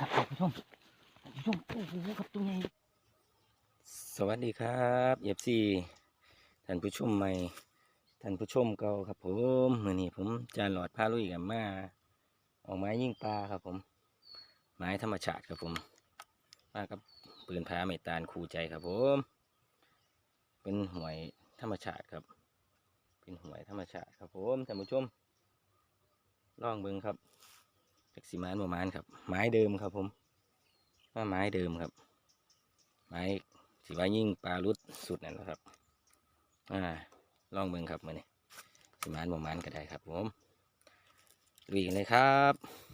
ครับท่านผู้ชมท่านผู้ชมโอ้โหครับตัวใหญ่สวัสดีครับเอฟซีท่านผู้ชมใหม่ท่านผู้ชมเก่าครับผมมือนี้ผมจานหลอดพาลุยกับมาออกไม้ยิ่งปลาครับผม ไม้ธรรมชาติครับผม มากับปืนพาเมตานคู่ใจครับผม เป็นหวยธรรมชาติครับ เป็นหวยธรรมชาติครับผมท่านผู้ชมลองเบิ้งครับ จากสีมานประมาณครับ ไม้เดิมครับผมว่าไม้เดิมครับ ไม้สีว่ายิ่งปลารุดสุดนั่นแหละครับอ่าลองเบิ่งครับมือนี้สิมานประมาณก็ได้ครับผมลุยกันเลยครับ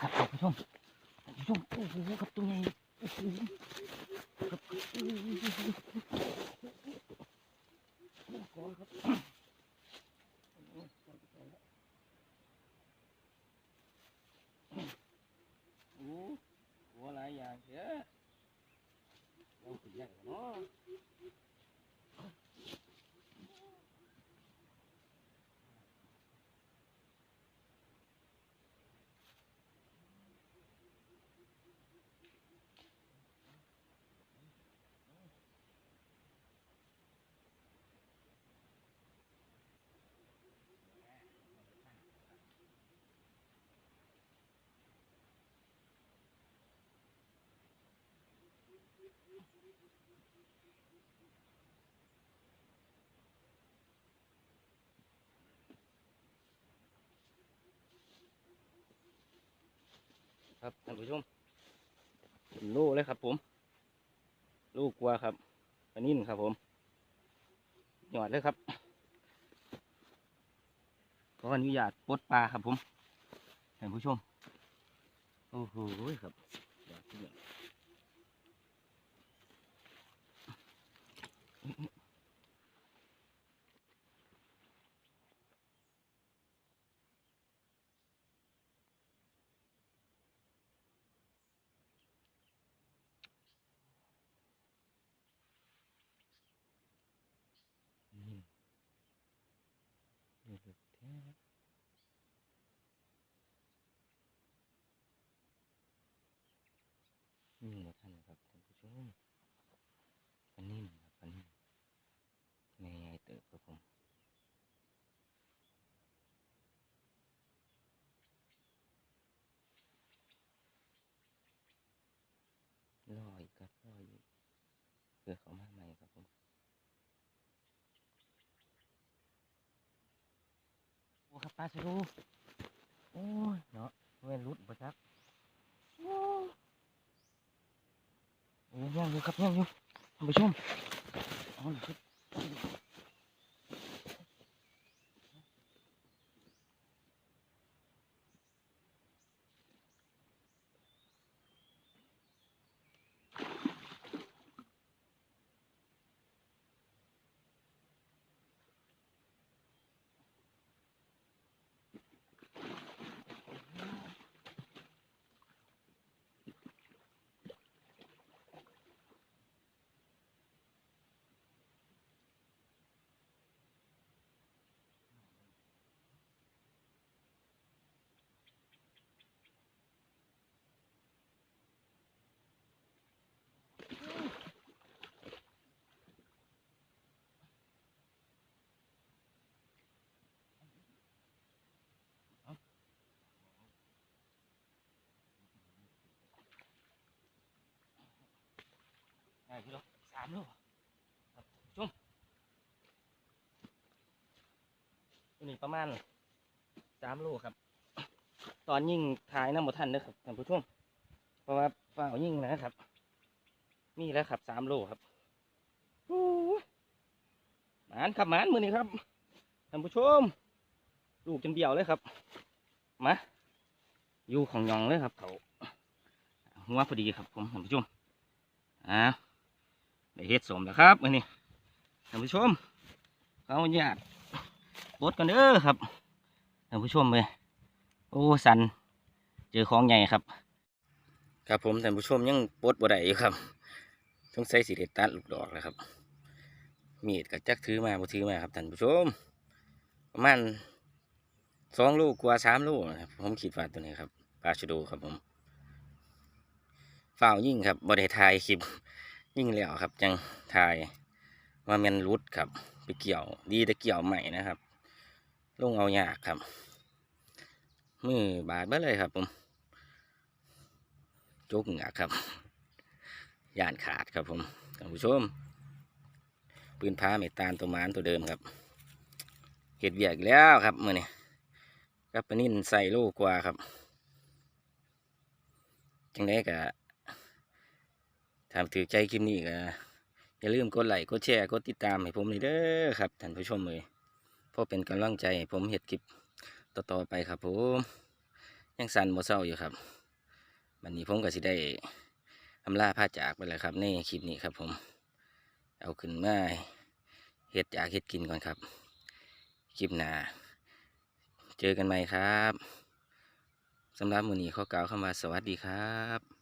ครับท่านผู้ชมท่านผู้ชมโอ้โหครับตัวใหญ่โอ้โหครับโอ้โหโอ้โหครับโอ้โหหลายอย่างเยอะล องสิใหญ่เนาะ ครับท่านผู้ชมเป็นลูกเลยครับ ผม ลูกกลัวครับอันนิ่นครับ ผมหยอดเลยครับขออนุญาตปลดปลาครับผมท่านผู้ชมโอ้โหครับยอดเยี่ยมนี่นี่ ลึกแท้นี่นะท่านครับท่านผู้ชมปลานิ่มครับปลานิ่มแม่ใหญ่เติบครับผมรออีกครับรออีกเพื่อเขามาใหม่ครับผม โอ้ครับป ลาสลูโอ้ยเนาะเว้นรุดบ่จักโอ้ยย่งอยู่ครับย่งอยู่ท่านผู้ชมเอาล่ะครับอยู่แล้วสามโลครับชมตัวนี้ประมาณสามโลครับ ตอนยิ่งถ่ายน้ำหมดทันเด้อครับท่านผู้ชมเพราะว่าฝ้าวยิ่งนะครับ นี่แล้วครับสามโลครับหมานครับหมานมือนี้ครับท่านผู้ชม ลูกจนเบี้ยวเลยครับ มาอยู่ของยองเลยครับเขาหัวพอดีครับผมท่านผู้ชมอ่า ได้เฮ็ดสมแล้วครับนี้ท่านผู้ชมเขาญาตปดกันเด้อครับท่านผู้ชมเลยโอ้สันเจอของใหญ่ครับ ครับผมท่านผู้ชมยังปดบ่ได้อยู่ครับต้องใส่สีเด็ดตัดลูกดอกแล้วครับ มีดกับจักถือมาบ่ถือมาครับท่านผู้ชมประมาณสองลูกกว่าสามลูกนะครับผมคิดว่าตัวนี้ครับปลาชะโดครับผมฝ้าวยิ่งครับบ่ได้ถ่ายคลิป ยิ่งแล้วครับจังถ่ายว่ามันรุดครับ ไปเกี่ยวดีแต่เกี่ยวใหม่นะครับลงเอายากครับ มือบาดเบ้เลยครับผมจุกเหงือกครับย่านขาดครับผมท่านผู้ชมปืนพาเมตานตัวมานตัวเดิมครับเห็ดเบียกแล้วครับมื่อนี้กับปนิ่นใส่ลูกกว่าครับ จังได้กะ ถามถือใจคลิปนี้ก็อย่าลืมกดไลค์กดแชร์กดติดตามให้ผมเลยเด้อครับท่านผู้ชมเลยเพราะเป็นกำลังใจให้ผมเห็ดคลิปต่อๆไปครับผมยังสั่นโมเศร้าอยู่ครับวันนี้ผมก็สิได้อำลาพาจากไปแล้วครับในคลิปนี้ครับผม เอาขึ้นมาเห็ดอยากเห็ดกินก่อนครับ คลิปหน้าเจอกันใหม่ครับสำหรับมือนี้ขอกล่าวคำว่าสวัสดีครับ